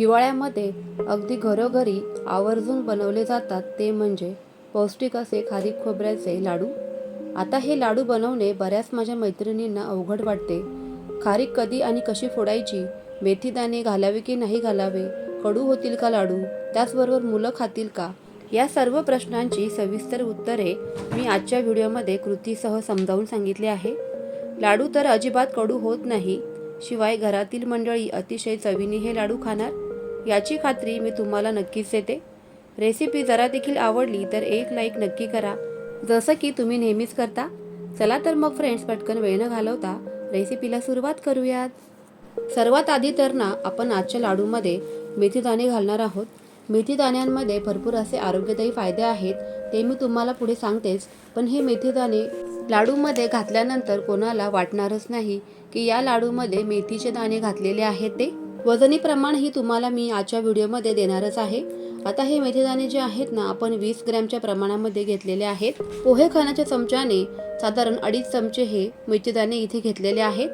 हिवाळ्यामध्ये अगदी घरोघरी आवर्जून बनवले जातात ते म्हणजे पौष्टिक असे खारीक खोबऱ्याचे लाडू. आता हे लाडू बनवणे बऱ्याच माझ्या मैत्रिणींना अवघड वाटते. खारीक कधी आणि कशी फोडायची मेथीदाणे घालावे की नाही घालावे कडू होतील का लाडू त्याचबरोबर मुलं खातील का या सर्व प्रश्नांची सविस्तर उत्तरे मी आजच्या व्हिडिओमध्ये कृतीसह समजावून सांगितले आहे. लाडू तर अजिबात कडू होत नाही शिवाय घरातील मंडळी अतिशय चवीने हे लाडू खाणार. याची खात्री मी तुम्हाला नक्कीच देते. रेसिपी जरा देखील आवडली तर एक लाईक नक्की करा. जसं की तुम्ही नेहमीच करता चला तर मग फ्रेंड्स पटकन वेळ न घालवता रेसिपीला सुरुवात करूयात. सर्वात आधी तर ना आपण आजच्या लाडूमध्ये मेथीदाणे घालणार आहोत. मेथीदाण्यांमध्ये भरपूर असे आरोग्यदायी फायदे आहेत ते मी तुम्हाला पुढे सांगतेच. पण हे मेथीदाणे लाडूमध्ये घातल्यानंतर कोणाला वाटणारच नाही की या लाडूमध्ये मेथीचे दाणे घातलेले आहेत ते. वजनी प्रमाण ही तुम्हाला मी आजच्या व्हिडिओमध्ये देणारच आहे. आता हे मेथीदाणे जे आहेत ना आपण वीस ग्रॅमच्या प्रमाणामध्ये घेतलेले आहेत. पोहे खाण्याच्या चमच्याने साधारण अडीच चमचे हे मेथीदाणे इथे घेतलेले आहेत.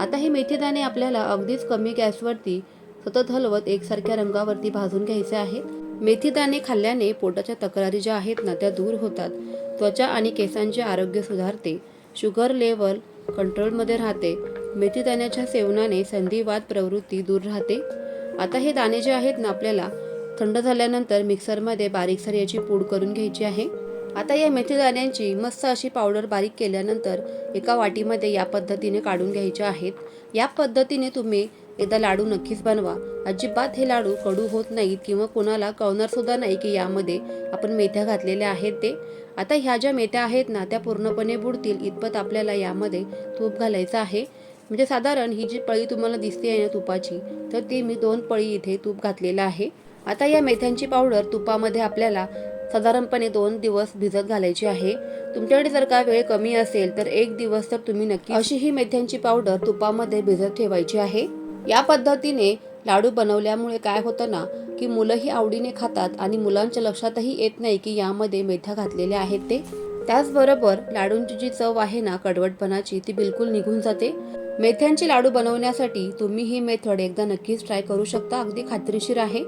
आता हे मेथीदाणे आपल्याला अगदीच कमी गॅसवरती सतत हलवत एकसारख्या रंगावरती भाजून घ्यायचे आहेत. मेथीदाणे खाल्ल्याने पोटाच्या तक्रारी ज्या आहेत ना त्या दूर होतात. त्वचा आणि केसांचे आरोग्य सुधारते. शुगर लेवल कंट्रोलमध्ये राहते. मेथीदाण्याच्या सेवनाने संधिवात प्रवृत्ती दूर राहते. आता हे दाणे जे आहेत ना आपल्याला थंड झाल्यानंतर मिक्सरमध्ये बारीकसर याची पूड करून घ्यायची आहे. आता या मेथी दाण्यांची मस्त अशी पावडर बारीक केल्यानंतर एका वाटीमध्ये या पद्धतीने काढून घ्यायचे आहेत. या पद्धतीने तुम्ही एकदा लाडू नक्कीच बनवा. अजिबात हे लाडू कडू होत नाहीत किंवा कोणाला कळणारसुद्धा नाही की यामध्ये आपण मेथ्या घातलेल्या आहेत ते. आता ह्या ज्या मेथ्या आहेत ना त्या पूर्णपणे बुडतील इतपत आपल्याला यामध्ये तूप घालायचं आहे. म्हणजे साधारण ही जी पळी तुम्हाला दिसते आहे ना तुपाची तर ती मी दोन पळी इथे तूप घातलेलं आहे. आता या मेथ्यांची पावडर तुपामध्ये आपल्याला साधारणपणे दोन दिवस भिजत घालायची आहे. तुमच्याकडे जर का वेळ कमी असेल तर एक दिवस तर तुम्ही नक्की अशी ही मेथ्यांची पावडर तुपामध्ये भिजत ठेवायची आहे. या पद्धतीने लाडू बनवल्यामुळे काय होतं ना की मुलंही आवडीने खातात आणि मुलांच्या लक्षातही येत नाही की यामध्ये मेथ्या घातलेल्या आहेत ते. त्याचबरोबर लाडूंची जी चव आहे ना कडवटपणाची ती बिलकुल निघून जाते. मेथ्यांचे लाडू बनवण्यासाठी तुम्ही ही मेथड एकदा नक्कीच ट्राय करू शकता. अगदी खात्रीशीर आहे.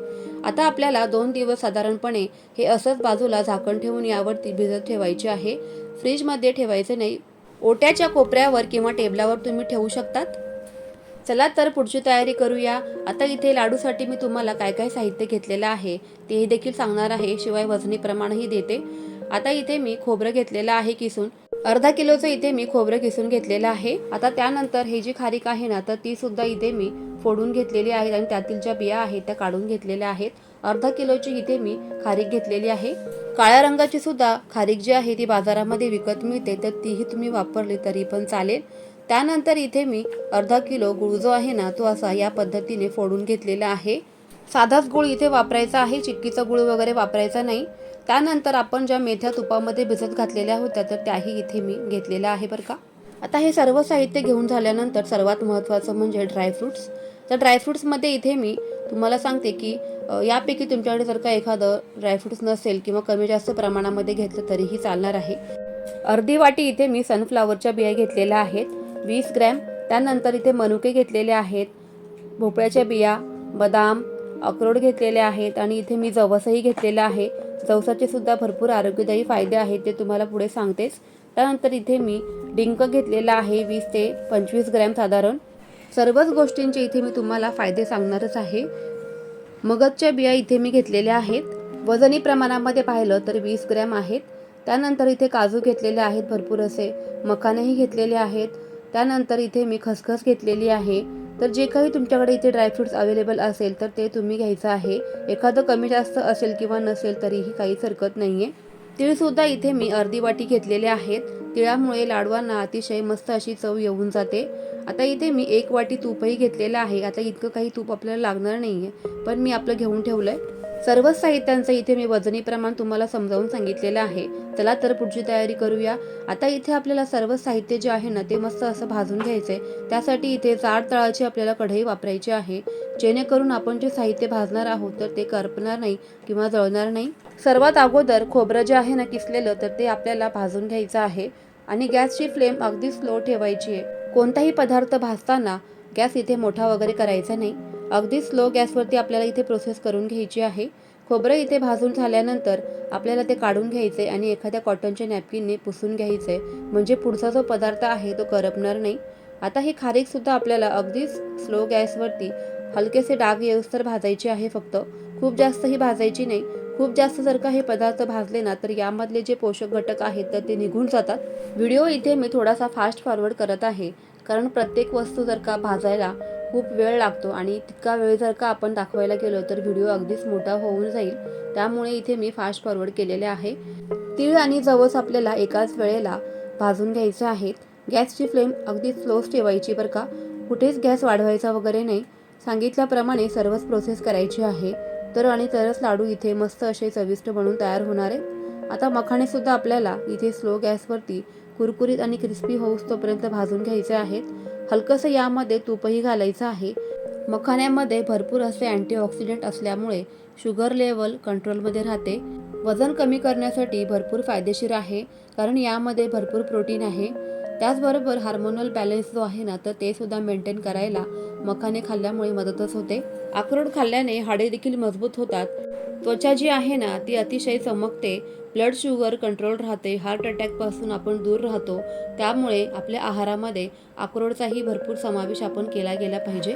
आता आपल्याला दोन दिवस साधारणपणे हे असंच बाजूला झाकण ठेवून यावरती भिजत ठेवायचे आहे. फ्रीजमध्ये ठेवायचे नाही. ओट्याच्या कोपऱ्यावर किंवा टेबलावर तुम्ही ठेवू शकतात. चला तर पुढची तयारी करूया. आता इथे लाडूसाठी मी तुम्हाला काय काय साहित्य घेतलेलं आहे तेही देखील सांगणार आहे. शिवाय वजनी प्रमाणही देते. आता इथे मी खोबरं घेतलेलं आहे किसून. अर्धा किलोचं इथे मी खोबरं किसून घेतलेलं आहे. आता त्यानंतर हे जी खारीक आहे ना तर ती सुद्धा इथे मी फोडून घेतलेली आहे आणि त्यातील ज्या बिया आहेत त्या काढून घेतलेल्या आहेत. अर्धा किलोची इथे मी खारीक घेतलेली आहे. काळ्या रंगाची सुद्धा खारीक जी आहे ती बाजारामध्ये विकत मिळते तर तीही तुम्ही वापरली तरी पण चालेल. त्यानंतर इथे मी अर्धा किलो गुळ जो आहे ना तो असा या पद्धतीने फोडून घेतलेला आहे. साधाच गुळ इथे वापरायचा आहे चिक्कीचा गुळ वगैरे वापरायचा नाही. त्यानंतर आपण ज्या मेथ्या तुपामध्ये भिजत घातलेल्या होत्या तर त्याही इथे मी घेतलेल्या आहे बरं का. आता हे सर्व साहित्य घेऊन झाल्यानंतर सर्वात महत्त्वाचं म्हणजे ड्रायफ्रुट्स तर ड्रायफ्रुट्समध्ये इथे मी तुम्हाला सांगते की यापैकी तुमच्याकडे जर का एखादं ड्रायफ्रुट्स नसेल किंवा कमी जास्त प्रमाणामध्ये घेतलं तरीही चालणार आहे. अर्धी वाटी इथे मी सनफ्लावरच्या बिया घेतलेल्या आहेत वीस ग्रॅम. त्यानंतर इथे मनुके घेतलेले आहेत भोपळ्याच्या बिया बदाम अक्रोड घेतलेले आहेत आणि इथे मी जवसही घेतलेलं आहे. जवसाचे सुद्धा भरपूर आरोग्यदायी फायदे आहेत ते तुम्हाला पुढे सांगतेच. त्यानंतर इथे मी डिंक घेतलेला आहे वीस ते पंचवीस ग्रॅम साधारण. सर्वच गोष्टींचे इथे मी तुम्हाला फायदे सांगणारच आहे. मगजच्या बिया इथे मी घेतलेल्या आहेत. वजनी प्रमाणामध्ये पाहिलं तर वीस ग्रॅम आहेत. त्यानंतर इथे काजू घेतलेले आहेत भरपूर असे. मखानेही घेतलेले आहेत. त्यानंतर इथे मी खसखस घेतलेली आहे. तर जे काही तुमच्याकडे इथे ड्रायफ्रुट्स अवेलेबल असेल तर ते तुम्ही घ्यायचं आहे. एखादं कमी जास्त असेल किंवा नसेल तरीही काहीच हरकत नाही आहे तिळसुद्धा इथे मी अर्धी वाटी घेतलेले आहेत. तिळामुळे लाडवांना अतिशय मस्त अशी चव येऊन जाते. आता इथे मी एक वाटी तूपही घेतलेलं आहे. आता इतकं काही तूप आपल्याला लागणार नाही आहे पण मी आपलं घेऊन ठेवलं आहे सर्वच साहित्यांचं इथे मी वजनी प्रमाण तुम्हाला समजावून सांगितलेलं आहे. चला तर पुढची तयारी करूया. आता इथे आपल्याला सर्व साहित्य जे आहे ना ते मस्त असं भाजून घ्यायचं आहे त्यासाठी इथे जाड तळाची आपल्याला कढई वापरायची आहे. जेणेकरून आपण जे साहित्य भाजणार आहोत तर ते करपणार नाही किंवा जळणार नाही. सर्वात अगोदर खोबरं जे आहे ना किसलेलं तर ते आपल्याला भाजून घ्यायचं आहे. आणि गॅसची फ्लेम अगदी स्लो ठेवायची आहे. कोणताही पदार्थ भाजताना गॅस इथे मोठा वगैरे करायचा नाही. अगदी स्लो गॅसवरती आपल्याला इथे प्रोसेस करून घ्यायची आहे. खोबरं इथे भाजून झाल्यानंतर आपल्याला ते काढून घ्यायचे आणि एखाद्या कॉटनच्या नॅपकिनने पुसून घ्यायचे. म्हणजे पुढचा जो पदार्थ आहे तो करपणार नाही. आता ही खारीकसुद्धा आपल्याला अगदीच स्लो गॅसवरती हलकेसे डाग येऊस्तर भाजायचे आहे फक्त. खूप जास्त ही भाजायची नाही. खूप जास्त जर का हे पदार्थ भाजले ना तर यामधले जे पोषक घटक आहेत तर ते निघून जातात. व्हिडिओ इथे मी थोडासा फास्ट फॉरवर्ड करत आहे. कारण प्रत्येक वस्तू जर का भाजायला खूप वेळ लागतो आणि तितका वेळ जर का आपण दाखवायला गेलो तर व्हिडिओ अगदीच मोठा होऊन जाईल. त्यामुळे इथे मी फास्ट फॉरवर्ड केलेले आहे. तीळ आणि जवस आपल्याला एकाच वेळेला भाजून घ्यायचे आहेत. गॅसची फ्लेम अगदी स्लोच ठेवायची बरं का. कुठेच गॅस वाढवायचा वगैरे नाही. सांगितल्याप्रमाणे सर्वच प्रोसेस करायची आहे. तर आणि तरच लाडू इथे मस्त असे चविष्ट बनून तयार होणार आहेत. आता मखाणेसुद्धा आपल्याला इथे स्लो गॅसवरती कुरकुरीत आणि क्रिस्पी होऊस तोपर्यंत भाजून घ्यायचे आहेत. हलकंसं यामध्ये तूपही घालायचं आहे. मखाण्यामध्ये भरपूर असे अँटीऑक्सिडंट असल्यामुळे शुगर लेवल कंट्रोलमध्ये राहते. वजन कमी करण्यासाठी भरपूर फायदेशीर आहे कारण यामध्ये भरपूर प्रोटीन आहे. त्याचबरोबर हार्मोनल बॅलन्स जो आहे ना तर ते सुद्धा मेंटेन करायला मखाने खाल्ल्यामुळे मदतच होते. अक्रोड खाल्ल्याने हाडे देखील मजबूत होतात. त्वचा जी आहे ना ती अतिशय चमकते. ब्लड शुगर कंट्रोल राहते. हार्ट अटॅकपासून आपण दूर राहतो. त्यामुळे आपल्या आहारामध्ये अक्रोडचाही भरपूर समावेश आपण केला गेला पाहिजे.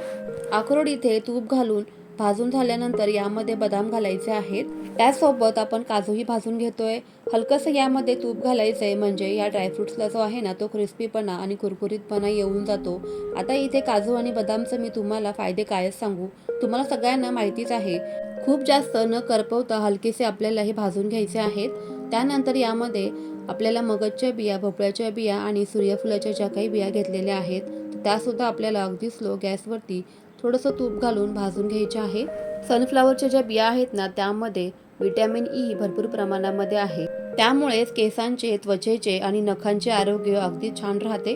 अक्रोड इथे तूप घालून भाजून झाल्यानंतर यामध्ये बदाम घालायचे आहेत. त्यासोबत आपण काजूही भाजून घेतोय. हलकंसं यामध्ये तूप घालायचंय म्हणजे या ड्रायफ्रुट्सला जो आहे ना तो क्रिस्पीपणा आणि कुरकुरीतपणा येऊन जातो. आता इथे काजू आणि बदामचं मी तुम्हाला फायदे कायच सांगू. तुम्हाला सगळ्यांना माहितीच आहे. खूप जास्त न करपवता हलकेसे आपल्याला हे भाजून घ्यायचे आहेत. त्यानंतर यामध्ये आपल्याला मगजच्या बिया भोपळ्याच्या बिया आणि सूर्यफुलाच्या ज्या काही बिया घेतलेल्या आहेत त्यासुद्धा आपल्याला अगदी स्लो गॅसवरती थोडंसं तूप घालून भाजून घ्यायचे आहे. सनफ्लावरच्या ज्या बिया आहेत ना त्यामध्ये विटॅमिन ई e भरपूर प्रमाणामध्ये आहे. त्यामुळेच केसांचे त्वचेचे आणि नखांचे आरोग्य अगदी छान राहते.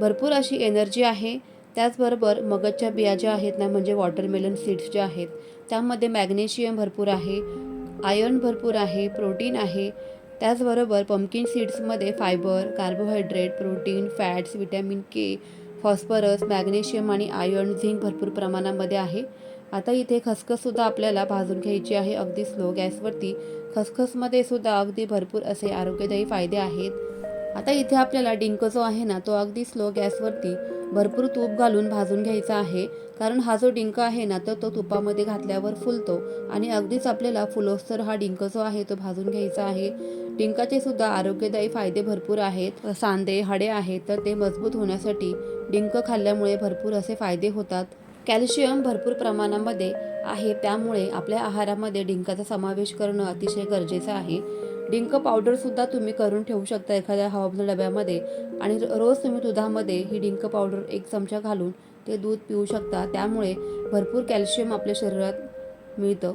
भरपूर अशी एनर्जी आहे. त्याचबरोबर मगजच्या बिया ज्या आहेत ना म्हणजे वॉटरमेलन सीड्स ज्या आहेत त्यामध्ये मॅग्नेशियम भरपूर आहे आयर्न भरपूर आहे प्रोटीन आहे. त्याचबरोबर pumpkin सीड्समध्ये fibre carbohydrate protein fats vitamin K phosphorus magnesium आणि आयर्न झिंक भरपूर प्रमाणामध्ये आहे. आता इथे खसखससुद्धा आपल्याला भाजून घ्यायची आहे. अगदी स्लो गॅसवरती. खसखसमध्ये सुद्धा अगदी भरपूर असे आरोग्यदायी फायदे आहेत. आता इथे आपल्याला डिंक जो आहे ना तो अगदी स्लो गॅसवरती भरपूर तूप घालून भाजून घ्यायचा आहे. कारण हा जो डिंक आहे ना तर तो तुपामध्ये घातल्यावर फुलतो आणि अगदीच आपल्याला फुलोस्तर हा डिंक जो आहे तो भाजून घ्यायचा आहे. डिंकाचे सुद्धा आरोग्यदायी फायदे भरपूर आहेत. सांदे हाडे आहेत तर ते मजबूत होण्यासाठी डिंक खाल्ल्यामुळे भरपूर असे फायदे होतात. कॅल्शियम भरपूर प्रमाणामध्ये आहे त्यामुळे आपल्या आहारामध्ये डिंकाचा समावेश करणं अतिशय गरजेचं आहे. डिंक पावडरसुद्धा तुम्ही करून ठेवू शकता एखाद्या हवाबंद डब्यामध्ये. आणि रोज तुम्ही दुधामध्ये ही डिंक पावडर एक चमचा घालून ते दूध पिऊ शकता. त्यामुळे भरपूर कॅल्शियम आपल्या शरीरात मिळतं.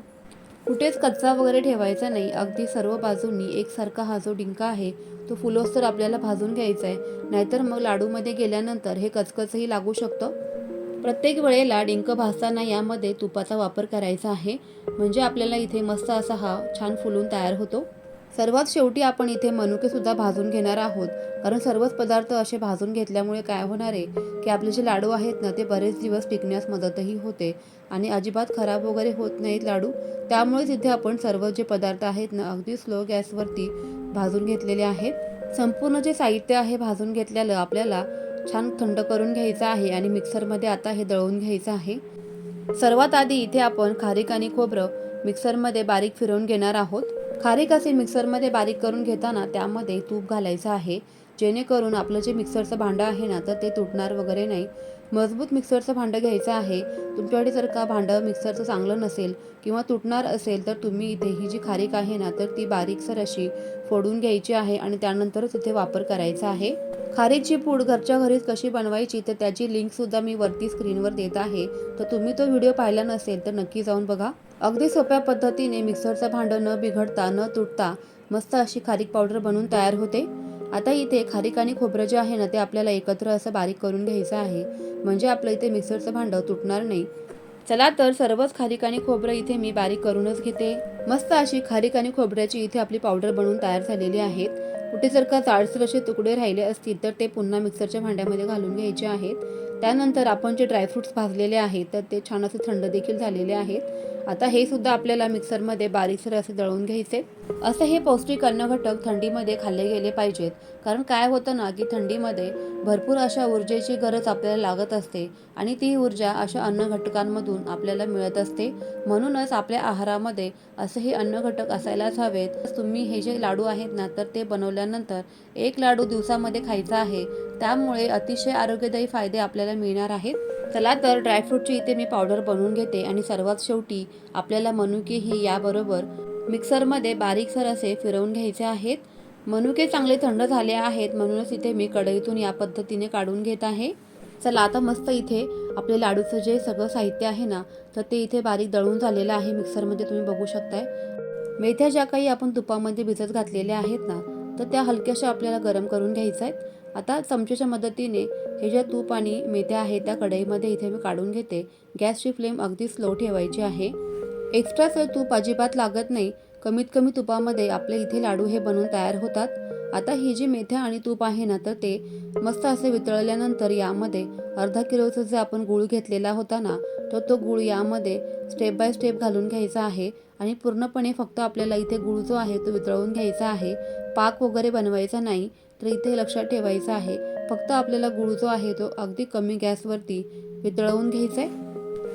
कुठेच कच्चा वगैरे ठेवायचा नाही. अगदी सर्व बाजूंनी एकसारखा हा जो डिंका आहे तो फुलोस्तर आपल्याला भाजून घ्यायचा आहे. नाहीतर मग लाडूमध्ये गेल्यानंतर हे कचकचही लागू शकतं. प्रत्येक वेळेला डिंक भाजताना यामध्ये तुपाचा वापर करायचा आहे. म्हणजे आपल्याला इथे मस्त असा हा छान फुलून तयार होतो. सर्वात शेवटी आपण इथे मनुकेसुद्धा भाजून घेणार आहोत. कारण सर्वच पदार्थ असे भाजून घेतल्यामुळे काय होणार आहे? की आपले जे लाडू आहेत ना ते बरेच दिवस टिकण्यास मदतही होते. आणि अजिबात खराब वगैरे होत नाहीत लाडू. त्यामुळेच इथे आपण सर्व जे पदार्थ आहेत ना अगदी स्लो गॅसवरती भाजून घेतलेले आहेत. संपूर्ण जे साहित्य आहे भाजून घेतलेलं आपल्याला छान थंड करून घ्यायचं आहे आणि मिक्सरमध्ये आता हे दळून घ्यायचं आहे. सर्वात आधी इथे आपण खारीक आणि खोबरं मिक्सरमध्ये बारीक फिरवून घेणार आहोत. खारीक असे मिक्सरमध्ये बारीक करून घेताना त्यामध्ये तूप घालायचं आहे. जेणेकरून आपलं जे मिक्सरचं भांडं आहे ना तर ते तुटणार वगैरे नाही. मजबूत मिक्सरचं भांडं घ्यायचं आहे. तुमच्याकडे जर का भांडं मिक्सरचं चांगलं नसेल किंवा तुटणार असेल तर तुम्ही इथे ही जी खारीक आहे ना तर ती बारीकसर अशी फोडून घ्यायची आहे आणि त्यानंतरच इथे वापर करायचा आहे. खारीकची पूड घरच्या घरीच कशी बनवायची तर त्याची लिंकसुद्धा मी वरती स्क्रीनवर देत आहे. तर तुम्ही तो व्हिडिओ पाहिला नसेल तर नक्की जाऊन बघा. अगदी सोप्या पद्धतीने मिक्सरचं भांडं न बिघडता न तुटता मस्त अशी खारीक पावडर बनवून तयार होते. आता इथे खारीक आणि खोबरं जे आहे ना ते आपल्याला एकत्र असं बारीक करून घ्यायचं आहे. म्हणजे आपलं इथे मिक्सरचं भांडं तुटणार नाही. चला तर सर्वच खारीक आणि खोबरं इथे मी बारीक करूनच घेते. मस्त अशी खारीक आणि खोबऱ्याची इथे आपली पावडर बनवून तयार झालेली आहेत. कुठे जर का जाडसर असे तुकडे राहिले असतील तर ते पुन्हा मिक्सरच्या भांड्यामध्ये घालून घ्यायचे आहेत. त्यानंतर आपण जे ड्रायफ्रुट्स भाजलेले आहेत तर ते छान असे थंड देखील झालेले आहेत. आता हे सुद्धा आपल्याला मिक्सरमध्ये बारीकसर असे दळून घ्यायचे. असं हे पौष्टिक अन्न घटक थंडीमध्ये खाल्ले गेले पाहिजेत. कारण काय होतं ना की थंडीमध्ये भरपूर अशा ऊर्जेची गरज आपल्याला लागत असते आणि ती ऊर्जा अशा अन्न घटकांमधून आपल्याला मिळत असते. म्हणूनच आपल्या आहारामध्ये असे हे अन्न घटक असायलाच हवेत. तुम्ही हे जे लाडू आहेत ना तर ते बनवल्यानंतर एक लाडू दिवसामध्ये खायचा आहे. त्यामुळे अतिशय आरोग्यदायी फायदे आपल्याला मिळणार आहेत. चला तर ड्रायफ्रूटची इथे मी पावडर बनवून घेते आणि सर्वात शेवटी आपल्याला मनुके हे याबरोबर मिक्सरमध्ये बारीकसर असे फिरवून घ्यायचे आहेत. मनुके चांगले थंड झाले आहेत म्हणूनच इथे मी कढईतून या पद्धतीने काढून घेत आहे. चला आता मस्त इथे आपले लाडूचं जे सगळं साहित्य आहे ना तर ते इथे बारीक दळून झालेलं आहे मिक्सरमध्ये तुम्ही बघू शकताय. मेथ्या ज्या काही आपण तुपामध्ये भिजत घातलेल्या आहेत ना तर त्या हलक्याशा आपल्याला गरम करून घ्यायच्या. आहेत आता चमच्याच्या मदतीने हे ज्या तूप आणि मेथ्या आहेत त्या कढईमध्ये इथे मी काढून घेते. गॅसची फ्लेम अगदी स्लो ठेवायची आहे. एक्स्ट्रा सर तूप अजिबात लागत नाही. कमीत कमी तुपामध्ये आपले इथे लाडू हे बनवून तयार होतात. आता ही जी मेथ्या आणि तूप आहे ना तर ते मस्त असे वितळल्यानंतर यामध्ये अर्धा किलोचा जे आपण गूळ घेतलेला होता ना तर तो गूळ यामध्ये स्टेप बाय स्टेप घालून घ्यायचा आहे आणि पूर्णपणे फक्त आपल्याला इथे गूळ जो आहे तो वितळवून घ्यायचा आहे. पाक वगैरे बनवायचा नाही तर इथे लक्षात ठेवायचं आहे फक्त आपल्याला गूळ जो आहे तो अगदी कमी गॅसवरती वितळवून घ्यायचा आहे.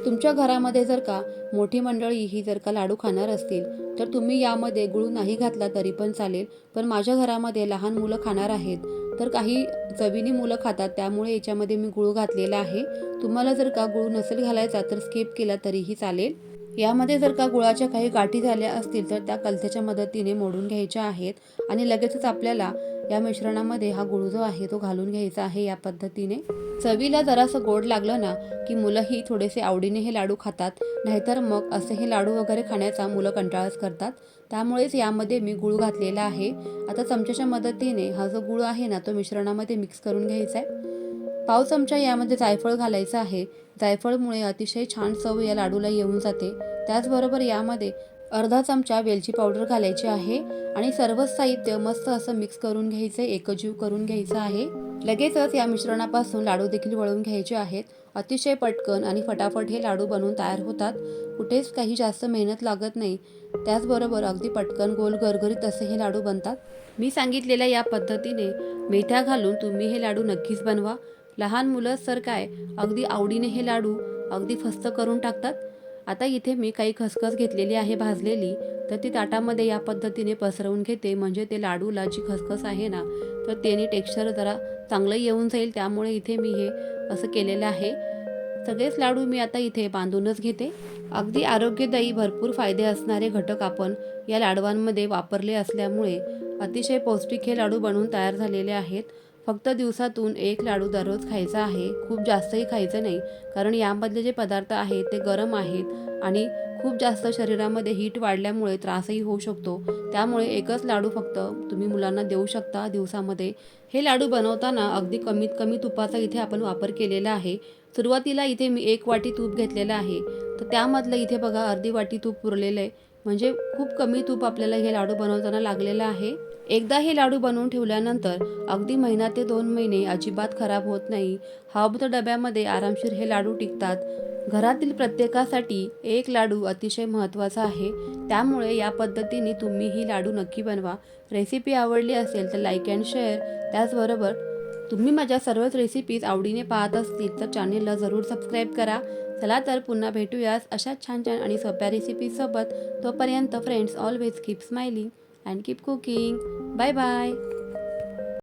तुमच्या घरामध्ये जर का मोठी मंडळी ही जर का लाडू खाणार असतील तर तुम्ही यामध्ये गुळ नाही घातला तरी पण चालेल. पण माझ्या घरामध्ये लहान मुलं खाणार आहेत. तर काही चवीनी मुलं खातात त्यामुळे याच्यामध्ये मी गुळ घातलेला आहे. तुम्हाला जर का गुळ नसेल घालायचा तर स्किप केला तरीही चालेल. यामध्ये जर का गुळाच्या काही गाठी झाल्या असतील तर त्या कलथ्याच्या मदतीने मोडून घ्यायच्या आहेत. आणि लगेचच आपल्याला या मिश्रणामध्ये हा गुळ जो आहे तो घालून घ्यायचा आहे या पद्धतीने. चवीला जरासं गोड लागलं ना की मुलंही थोडेसे आवडीने हे लाडू खातात नाहीतर मग असे हे लाडू वगैरे खाण्याचा मुलं कंटाळच करतात. त्यामुळेच यामध्ये मी गुळ घातलेला आहे. आता चमच्याच्या मदतीने हा जो गुळ आहे ना तो मिश्रणामध्ये मिक्स करून घ्यायचा आहे. पाव चमचा यामध्ये जायफळ घालायचं आहे. जायफळमुळे अतिशय छान चव या लाडूला येऊन जाते. त्याचबरोबर यामध्ये अर्धा चमचा वेलची पावडर घालायची आहे आणि सर्वच साहित्य मस्त असं मिक्स करून घ्यायचं एकजीव करून घ्यायचं आहे. लगेचच या मिश्रणापासून लाडू देखील वळून घ्यायचे आहेत. अतिशय पटकन आणि फटाफट हे लाडू बनवून तयार होतात. कुठेच काही जास्त मेहनत लागत नाही. त्याचबरोबर अगदी पटकन गोल गरगरीत असे हे लाडू बनतात. मी सांगितलेल्या या पद्धतीने मेथ्या घालून तुम्ही हे लाडू नक्कीच बनवा. लहान मुलं सर काय अगदी आवडीने हे लाडू अगदी फस्त करून टाकतात. आता इथे मी काही खसखस घेतलेली आहे भाजलेली तर ती ताटामध्ये या पद्धतीने पसरवून घेते. म्हणजे ते लाडूला जी खसखस आहे ना तर त्याने टेक्स्चर जरा चांगलं येऊन जाईल. त्यामुळे इथे मी हे असं केलेलं आहे. सगळेच लाडू मी आता इथे बांधूनच घेते. अगदी आरोग्यदायी भरपूर फायदे असणारे घटक आपण या लाडवांमध्ये वापरले असल्यामुळे अतिशय पौष्टिक हे लाडू बनवून तयार झालेले आहेत. फक्त दिवसातून एक लाडू दररोज खायचा आहे खूप जास्तही खायचं नाही. कारण यामधले जे पदार्थ आहेत ते गरम आहेत आणि खूप जास्त शरीरामध्ये हीट वाढल्यामुळे त्रासही होऊ शकतो. त्यामुळे एकच लाडू फक्त तुम्ही मुलांना देऊ शकता दिवसामध्ये. हे लाडू बनवताना अगदी कमीत कमी तुपाचा इथे आपण वापर केलेला आहे. सुरुवातीला इथे मी एक वाटी तूप घेतलेलं आहे. तर त्यामधलं इथे बघा अर्धी वाटी तूप पुरलेलं आहे. म्हणजे खूप कमी तूप आपल्याला हे लाडू बनवताना लागलेलं आहे. एकदा हे लाडू बनवून ठेवल्यानंतर अगदी महिना ते दोन महिने अजिबात खराब होत नाही. हवाबत डब्यामध्ये आरामशीर हे लाडू टिकतात. घरातील प्रत्येकासाठी एक लाडू अतिशय महत्त्वाचा आहे. त्यामुळे या पद्धतीने तुम्ही ही लाडू नक्की बनवा. रेसिपी आवडली असेल तर लाईक अँड शेअर. त्याचबरोबर तुम्ही माझ्या सर्वच रेसिपीज आवडीने पाहत असतील तर चॅनेलला जरूर सबस्क्राईब करा. चला तर पुन्हा भेटूयास अशा छान छान आणि सोप्या रेसिपीजसोबत तोपर्यंत friends always keep smiling and keep cooking bye bye